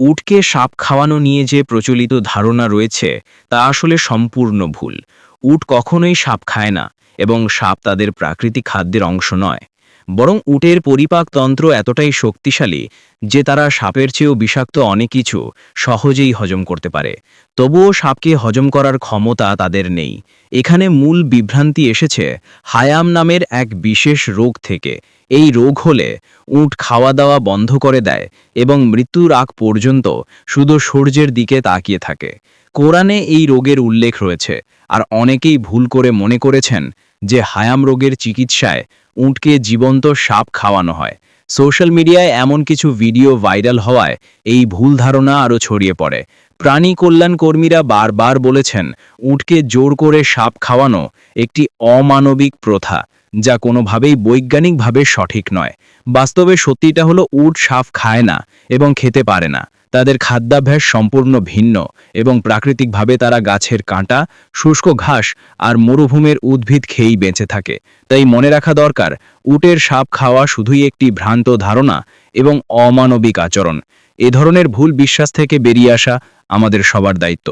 উটকে সাপ খাওয়ানো নিয়ে যে প্রচলিত ধারণা রয়েছে, তা আসলে সম্পূর্ণ ভুল। উট কখনোই সাপ খায় না এবং সাপ তাদের প্রাকৃতিক খাদ্যের অংশ নয়। বরং উটের পরিপাকতন্ত্র এতটাই শক্তিশালী যে তারা সাপের চেয়েও বিষাক্ত অনেক কিছু সহজেই হজম করতে পারে। তবুও সাপকে হজম করার ক্ষমতা তাদের নেই। এখানে মূল বিভ্রান্তি এসেছে হায়াম নামের এক বিশেষ রোগ থেকে। এই রোগ হলে উট খাওয়া দাওয়া বন্ধ করে দেয় এবং মৃত্যুর আগ পর্যন্ত শুধু সূর্যের দিকে তাকিয়ে থাকে। কোরআনে এই রোগের উল্লেখ রয়েছে। আর অনেকেই ভুল করে মনে করেছেন যে হায়াম রোগের চিকিৎসায় উটকে জীবন্ত সাপ খাওয়ানো হয়। সোশ্যাল মিডিয়ায় এমন কিছু ভিডিও ভাইরাল হওয়ায় এই ভুল ধারণা আরও ছড়িয়ে পড়ে। প্রাণী কল্যাণ কর্মীরা বারবার বলেছেন, উটকে জোর করে সাপ খাওয়ানো একটি অমানবিক প্রথা, যা কোনোভাবেই বৈজ্ঞানিকভাবে সঠিক নয়। বাস্তবে সত্যিটা হলো উট সাপ খায় না এবং খেতে পারে না। তাদের খাদ্যাভ্যাস সম্পূর্ণ ভিন্ন এবং প্রাকৃতিকভাবে তারা গাছের কাঁটা, শুষ্ক ঘাস আর মরুভূমির উদ্ভিদ খেয়েই বেঁচে থাকে। তাই মনে রাখা দরকার, উটের সাপ খাওয়া শুধুই একটি ভ্রান্ত ধারণা এবং অমানবিক আচরণ। এ ধরনের ভুল বিশ্বাস থেকে বেরিয়ে আসা আমাদের সবার দায়িত্ব।